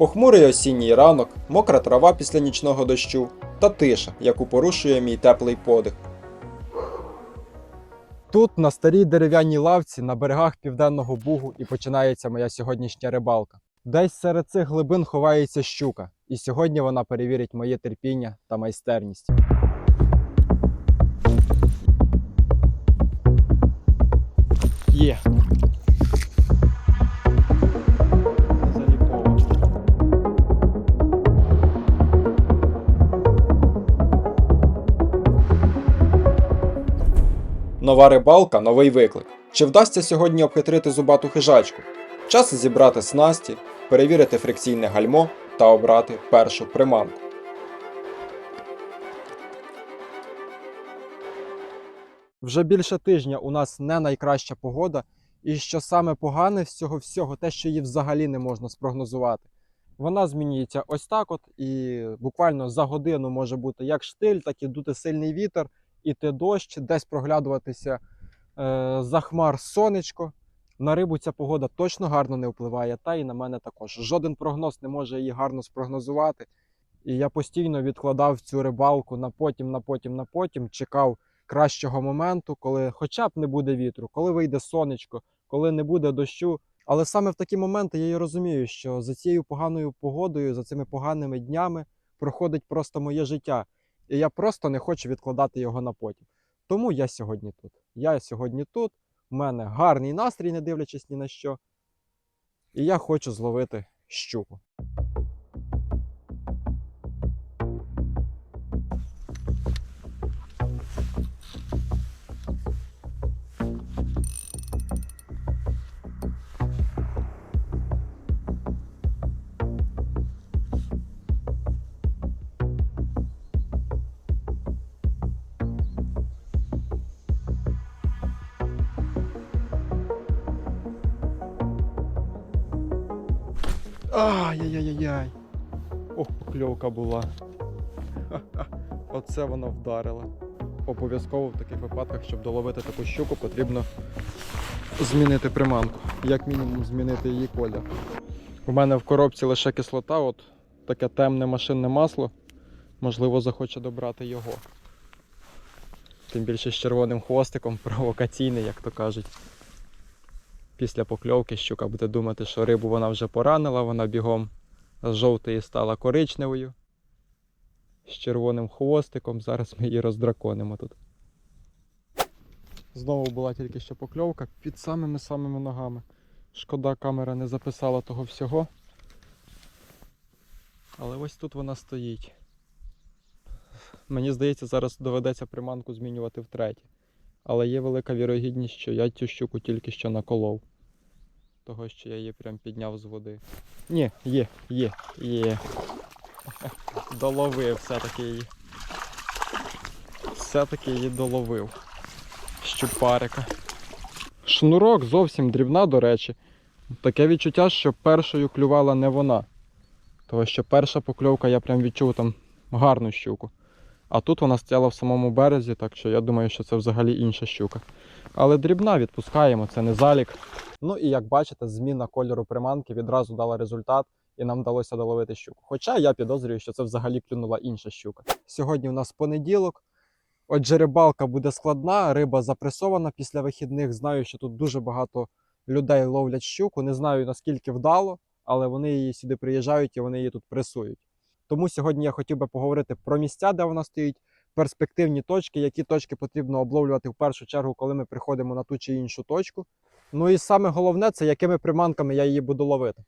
Похмурий осінній ранок, мокра трава після нічного дощу та тиша, яку порушує мій теплий подих. Тут, на старій дерев'яній лавці, на берегах Південного Бугу, і починається моя сьогоднішня рибалка. Десь серед цих глибин ховається щука, і сьогодні вона перевірить моє терпіння та майстерність. Нова рибалка, новий виклик. Чи вдасться сьогодні обхитрити зубату хижачку? Час зібрати снасті, перевірити фрикційне гальмо та обрати першу приманку. Вже більше тижня у нас не найкраща погода, і що саме погане з цього всього, те, що її взагалі не можна спрогнозувати. Вона змінюється ось так, от, і буквально за годину може бути як штиль, так і дути сильний вітер, іти дощ, десь проглядуватися е, за хмар сонечко. На рибу ця погода точно гарно не впливає, та і на мене також. Жоден прогноз не може її гарно спрогнозувати. І я постійно відкладав цю рибалку на потім, на потім, на потім, чекав кращого моменту, коли хоча б не буде вітру, коли вийде сонечко, коли не буде дощу. Але саме в такі моменти я і розумію, що за цією поганою погодою, за цими поганими днями проходить просто моє життя. І я просто не хочу відкладати його на потім. Тому я сьогодні тут. Я сьогодні тут. У мене гарний настрій, не дивлячись ні на що. І я хочу зловити щуку. Ох, покльовка була. Оце вона вдарила. Обов'язково в таких випадках, щоб доловити таку щуку, потрібно змінити приманку. Як мінімум змінити її колір. У мене в коробці лише кислота, от таке темне машинне масло. Можливо, захоче добрати його. Тим більше з червоним хвостиком, провокаційний, як то кажуть. Після покльовки щука буде думати, що рибу вона вже поранила, вона бігом з жовтої стала коричневою. З червоним хвостиком. Зараз ми її роздраконимо тут. Знову була тільки що покльовка під самими-самими ногами. Шкода, камера не записала того всього. Але ось тут вона стоїть. Мені здається, зараз доведеться приманку змінювати втретє. Але є велика вірогідність, що я цю щуку тільки що наколов. Того, що я її прям підняв з води. Ні, є, є, є. Доловив все-таки її. Все-таки її доловив. Щупарика. Шнурок зовсім дрібна, до речі. Таке відчуття, що першою клювала не вона. Тому що перша покльовка я прям відчув там гарну щуку. А тут вона стояла в самому березі, так що я думаю, що це взагалі інша щука. Але дрібна відпускаємо, це не залік. Ну і як бачите, зміна кольору приманки відразу дала результат, і нам вдалося доловити щуку. Хоча я підозрюю, що це взагалі клюнула інша щука. Сьогодні у нас понеділок. Отже, рибалка буде складна, риба запресована після вихідних. Знаю, що тут дуже багато людей ловлять щуку. Не знаю наскільки вдало, але вони її сюди приїжджають і вони її тут пресують. Тому сьогодні я хотів би поговорити про місця, де вона стоїть, перспективні точки, які точки потрібно обловлювати в першу чергу, коли ми приходимо на ту чи іншу точку. Ну і саме головне це якими приманками я її буду ловити.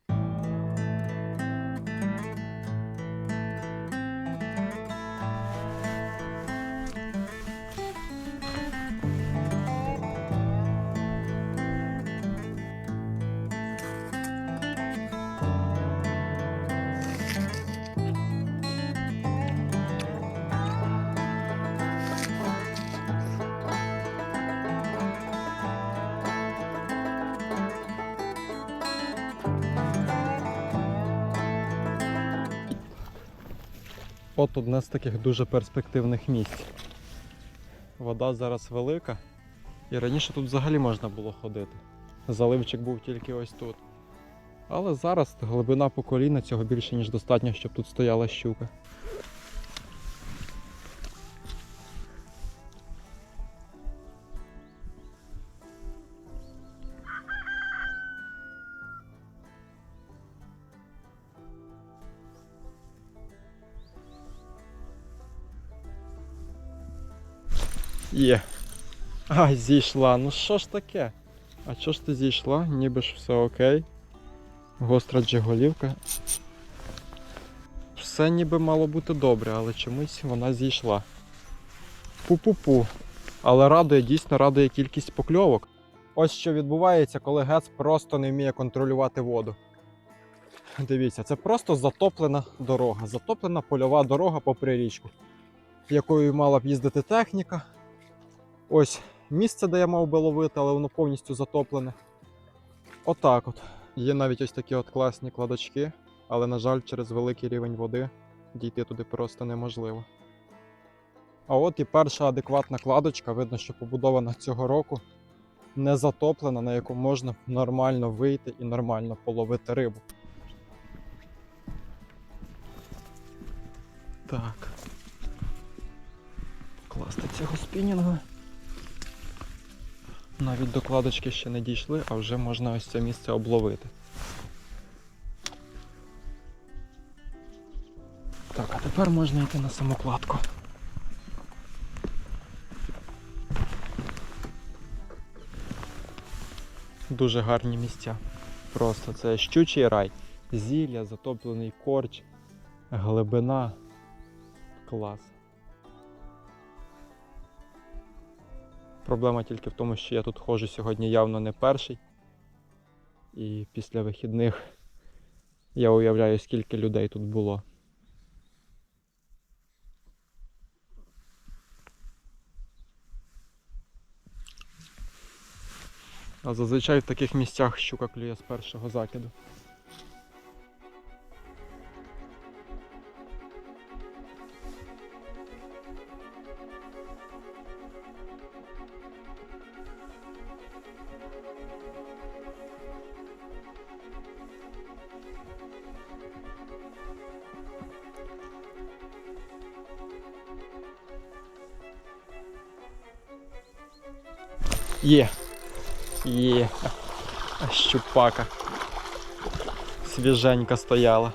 От одне з таких дуже перспективних місць. Вода зараз велика, і раніше тут взагалі можна було ходити. Заливчик був тільки ось тут. Але зараз глибина по коліна цього більше, ніж достатньо, щоб тут стояла щука. Є. Ай, зійшла. Ну що ж таке? А чого ж ти зійшла? Ніби ж все окей. Гостра джиголівка. Все ніби мало бути добре, але чомусь вона зійшла. Пу-пу-пу. Але радує, дійсно радує кількість покльовок. Ось що відбувається, коли гец просто не вміє контролювати воду. Дивіться, це просто затоплена дорога, затоплена польова дорога попри річку, якою мала б їздити техніка. Ось місце, де я мав би ловити, але воно повністю затоплене. Отак от. Є навіть ось такі от класні кладочки, але, на жаль, через великий рівень води дійти туди просто неможливо. А от і перша адекватна кладочка, видно, що побудована цього року, не затоплена, на яку можна нормально вийти і нормально половити рибу. Так. Класти цього спінінга. Навіть до кладочки ще не дійшли, а вже можна ось це місце обловити. Так, а тепер можна йти на саму кладку. Дуже гарні місця. Просто це щучий рай. Зілля, затоплений корч, глибина. Клас. Проблема тільки в тому, що я тут ходжу сьогодні явно не перший. І після вихідних я уявляю, скільки людей тут було. А зазвичай в таких місцях щука клює з першого закиду. Є. Є. Щупака. Свіженька стояла.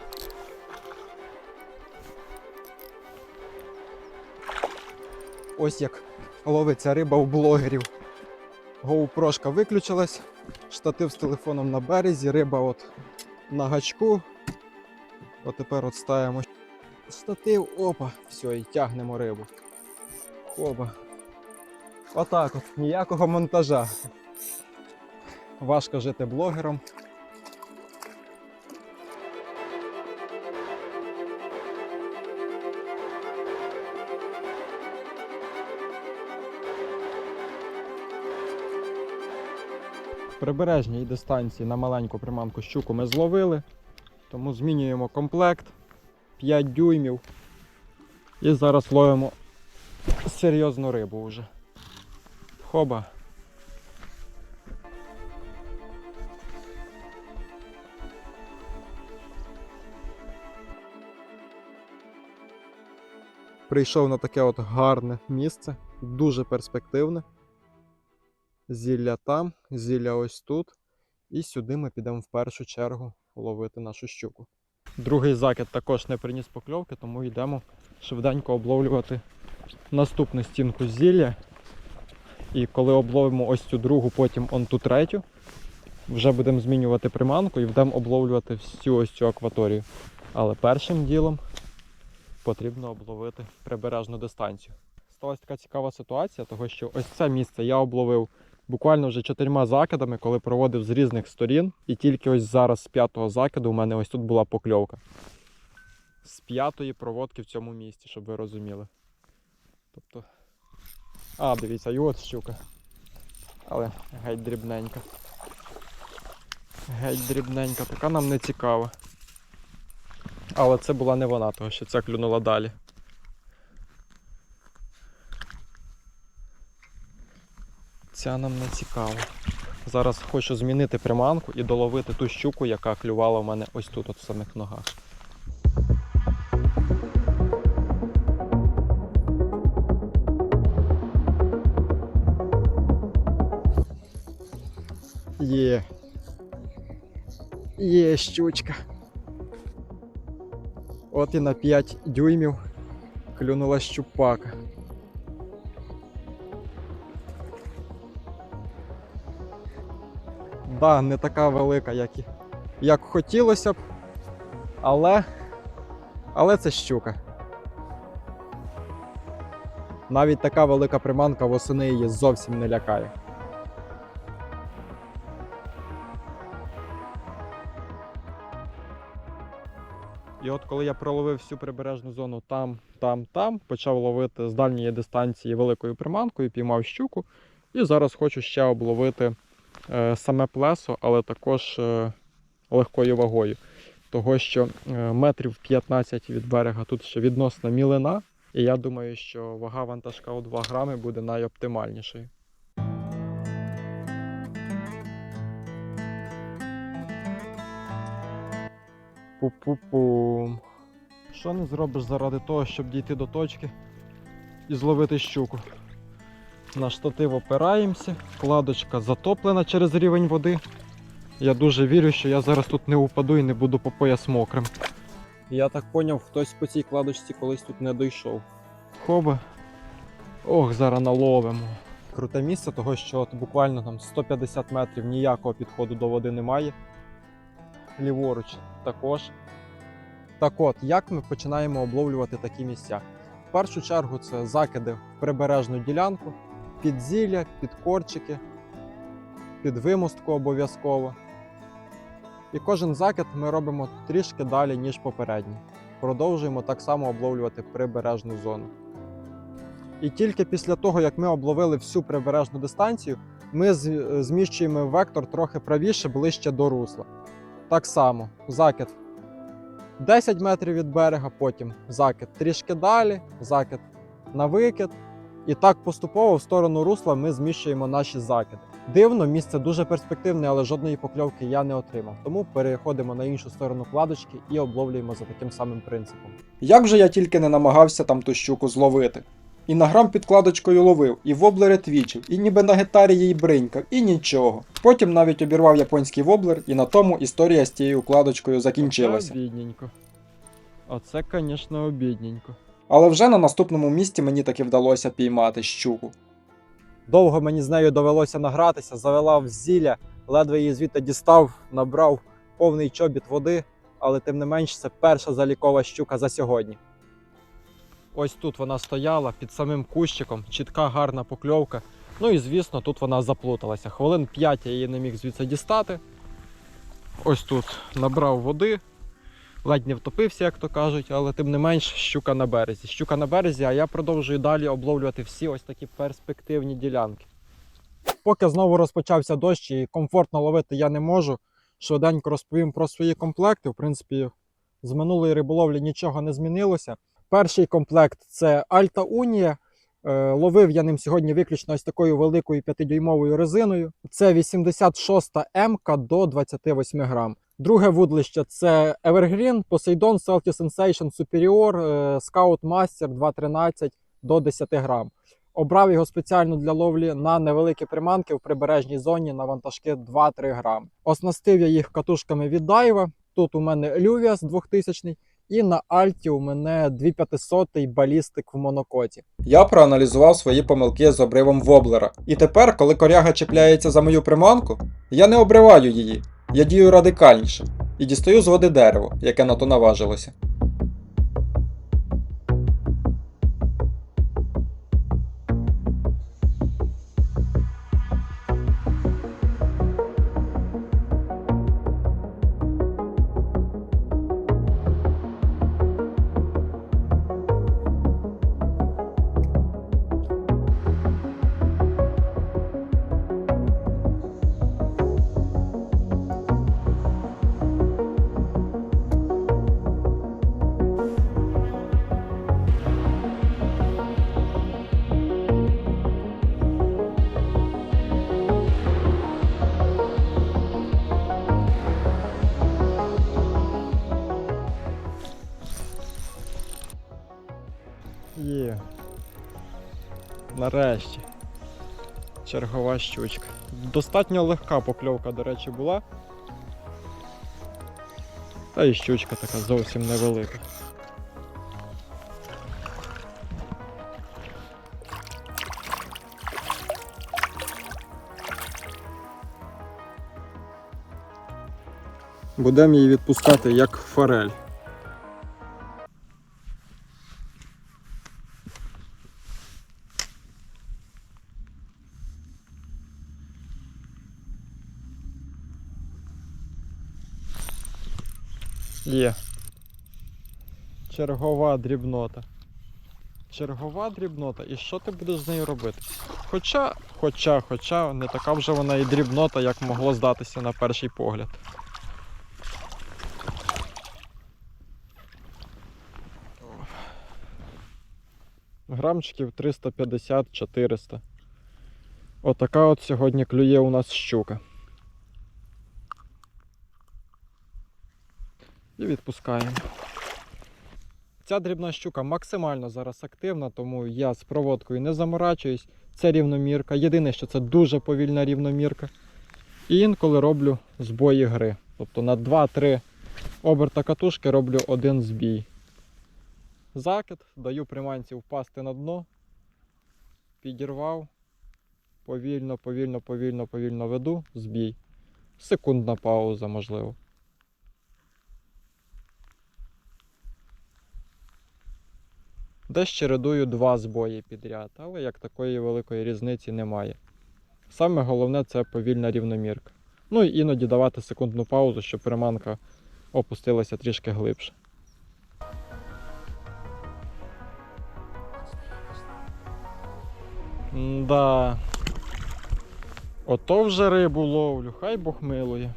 Ось як ловиться риба у блогерів. GoPro виключилась, штатив з телефоном на березі, риба от на гачку. От тепер от ставимо штатив, опа, все, і тягнемо рибу. Опа. Отак от, ніякого монтажа. Важко жити блогером. Прибережній дистанції на маленьку приманку щуку ми зловили, тому змінюємо комплект 5 дюймів і зараз ловимо серйозну рибу вже. Хоба. Прийшов на таке от гарне місце, дуже перспективне. Зілля там, зілля ось тут. І сюди ми підемо в першу чергу ловити нашу щуку. Другий закид також не приніс покльовки, тому йдемо швиденько обловлювати наступну стінку зілля. І коли обловимо ось цю другу, потім он ту третю, вже будемо змінювати приманку і будемо обловлювати всю ось цю акваторію. Але першим ділом потрібно обловити прибережну дистанцію. Сталася така цікава ситуація, того що ось це місце я обловив буквально вже чотирма закидами, коли проводив з різних сторін. І тільки ось зараз з п'ятого закиду у мене ось тут була покльовка. З п'ятої проводки в цьому місці, щоб ви розуміли. Тобто. А, дивіться, і от щука. Але геть дрібненька. Геть дрібненька, така нам не цікава. Але це була не вона, тому що ця клюнула далі. Ця нам не цікава. Зараз хочу змінити приманку і доловити ту щуку, яка клювала у мене ось тут, от в самих ногах. Є щучка. От і на 5 дюймів клюнула щупака. Да, не така велика, як, як хотілося б, але, але це щука. Навіть така велика приманка восени її зовсім не лякає. Коли я проловив всю прибережну зону там, там, там, почав ловити з дальньої дистанції великою приманкою, піймав щуку. І зараз хочу ще обловити е, саме плесо, але також е, легкою вагою. Того, що е, метрів 15 від берега тут ще відносна мілина. І я думаю, що вага вантажка у 2 грами буде найоптимальнішою. Пу-пу-пум. Що не зробиш заради того, щоб дійти до точки і зловити щуку? На штатив опираємося, кладочка затоплена через рівень води. Я дуже вірю, що я зараз тут не упаду і не буду по пояс мокрим. Я так поняв, хтось по цій кладочці колись тут не дійшов. Хоба. Ох, зараз наловимо. Круте місце, того що от буквально там 150 метрів ніякого підходу до води немає. Ліворуч також. Так от, як ми починаємо обловлювати такі місця? В першу чергу це закиди в прибережну ділянку, під зілля, під корчики, під вимостку обов'язково. І кожен закид ми робимо трішки далі, ніж попередній. Продовжуємо так само обловлювати прибережну зону. І тільки після того, як ми обловили всю прибережну дистанцію, ми зміщуємо вектор трохи правіше, ближче до русла. Так само, закид 10 метрів від берега, потім закид трішки далі, закид на викид. І так поступово в сторону русла ми зміщуємо наші закиди. Дивно, місце дуже перспективне, але жодної покльовки я не отримав. Тому переходимо на іншу сторону кладочки і обловлюємо за таким самим принципом. Як же я тільки не намагався там ту щуку зловити. І на грам підкладочкою ловив, і воблери твічив, і ніби на гітарі їй бринькав, і нічого. Потім навіть обірвав японський воблер, і на тому історія з тією кладочкою закінчилася. Оце обідненько. Оце, звісно, обідненько. Але вже на наступному місці мені таки вдалося піймати щуку. Довго мені з нею довелося награтися, завела в зілля, ледве її звідти дістав, набрав повний чобіт води, але тим не менш це перша залікова щука за сьогодні. Ось тут вона стояла під самим кущиком, чітка гарна покльовка. Ну і звісно, тут вона заплуталася. Хвилин 5 я її не міг звідси дістати. Ось тут набрав води, ледь не втопився, як то кажуть, але тим не менш щука на березі. Щука на березі, а я продовжую далі обловлювати всі ось такі перспективні ділянки. Поки знову розпочався дощ і комфортно ловити я не можу. Швиденько розповім про свої комплекти. В принципі, з минулої риболовлі нічого не змінилося. Перший комплект це Альта Унія. Е, Ловив я ним сьогодні виключно ось такою великою 5-дюймовою резиною. Це 86 М до 28 грам. Друге вудлище це Evergreen, Poseidon, Salty Sensation Superior, е, Scout Master 213 до 10 грам. Обрав його спеціально для ловлі на невеликі приманки в прибережній зоні на вантажки 2-3 грам. Оснастив я їх катушками від Daiwa. Тут у мене Luvias 2000 і на Альті у мене 2500 балістик в монокоті. Я проаналізував свої помилки з обривом воблера. І тепер, коли коряга чіпляється за мою приманку, я не обриваю її. Я дію радикальніше і дістаю з води дерево, яке на то наважилося. Нарешті. Чергова щучка. Достатньо легка покльовка, до речі, була. Та і щучка така зовсім невелика. Будемо її відпускати як форель. Є. Чергова дрібнота. Чергова дрібнота. І що ти будеш з нею робити? Хоча, хоча, хоча, не така вже вона і дрібнота, як могло здатися на перший погляд. Грамчиків 350-400. Отака от сьогодні клює у нас щука. І відпускаємо. Ця дрібна щука максимально зараз активна, тому я з проводкою не заморачуюсь. Це рівномірка. Єдине, що це дуже повільна рівномірка. І інколи роблю збої гри. Тобто на 2-3 оберта катушки роблю один збій. Закид, даю приманці впасти на дно, підірвав, повільно, повільно, повільно, повільно веду, збій. Секундна пауза, можливо. Десь чередую два збої підряд, але як такої великої різниці немає. Саме головне це повільна рівномірка. Ну і іноді давати секундну паузу, щоб приманка опустилася трішки глибше. Да. Ото вже рибу ловлю, хай Бог милує.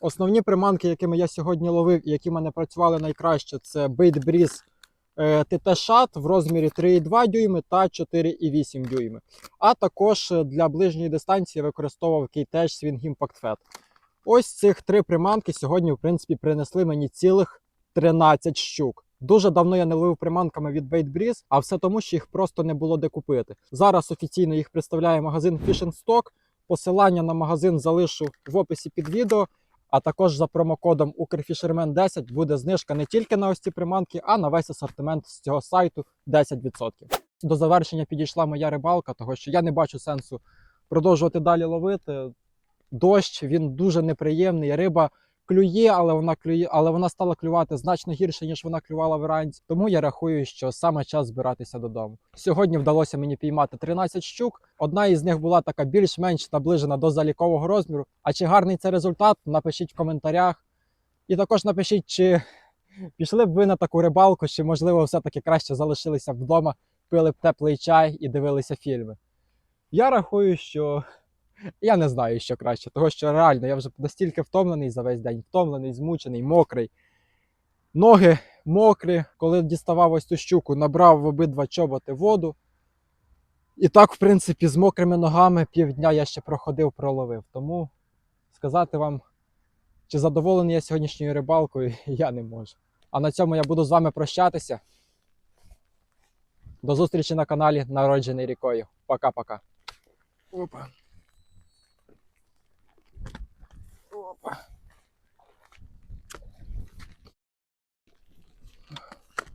Основні приманки, якими я сьогодні ловив і які в мене працювали найкраще, це Breeze е, TT в розмірі 3,2 дюйми та 4,8 дюйми. А також е, для ближньої дистанції використовував K-Tech Swing Impact Fed. Ось цих три приманки сьогодні, в принципі, принесли мені цілих 13 щук. Дуже давно я не ловив приманками від Bait а все тому, що їх просто не було де купити. Зараз офіційно їх представляє магазин Fish Stock. Посилання на магазин залишу в описі під відео. А також за промокодом Укрфішермен 10 буде знижка не тільки на ось ці приманки, а на весь асортимент з цього сайту 10%. До завершення підійшла моя рибалка, того що я не бачу сенсу продовжувати далі ловити. Дощ він дуже неприємний. Риба клює, але вона клює, але вона стала клювати значно гірше, ніж вона клювала вранці. Тому я рахую, що саме час збиратися додому. Сьогодні вдалося мені піймати 13 щук. Одна із них була така більш-менш наближена до залікового розміру. А чи гарний це результат? Напишіть в коментарях. І також напишіть, чи пішли б ви на таку рибалку, чи можливо все-таки краще залишилися б вдома, пили б теплий чай і дивилися фільми. Я рахую, що я не знаю, що краще, тому що реально я вже настільки втомлений за весь день, втомлений, змучений, мокрий. Ноги мокрі, коли діставав ось цю щуку, набрав в обидва чоботи воду. І так, в принципі, з мокрими ногами півдня я ще проходив, проловив. Тому сказати вам, чи задоволений я сьогоднішньою рибалкою, я не можу. А на цьому я буду з вами прощатися. До зустрічі на каналі Народжений рікою. Пока-пока. Опа. up.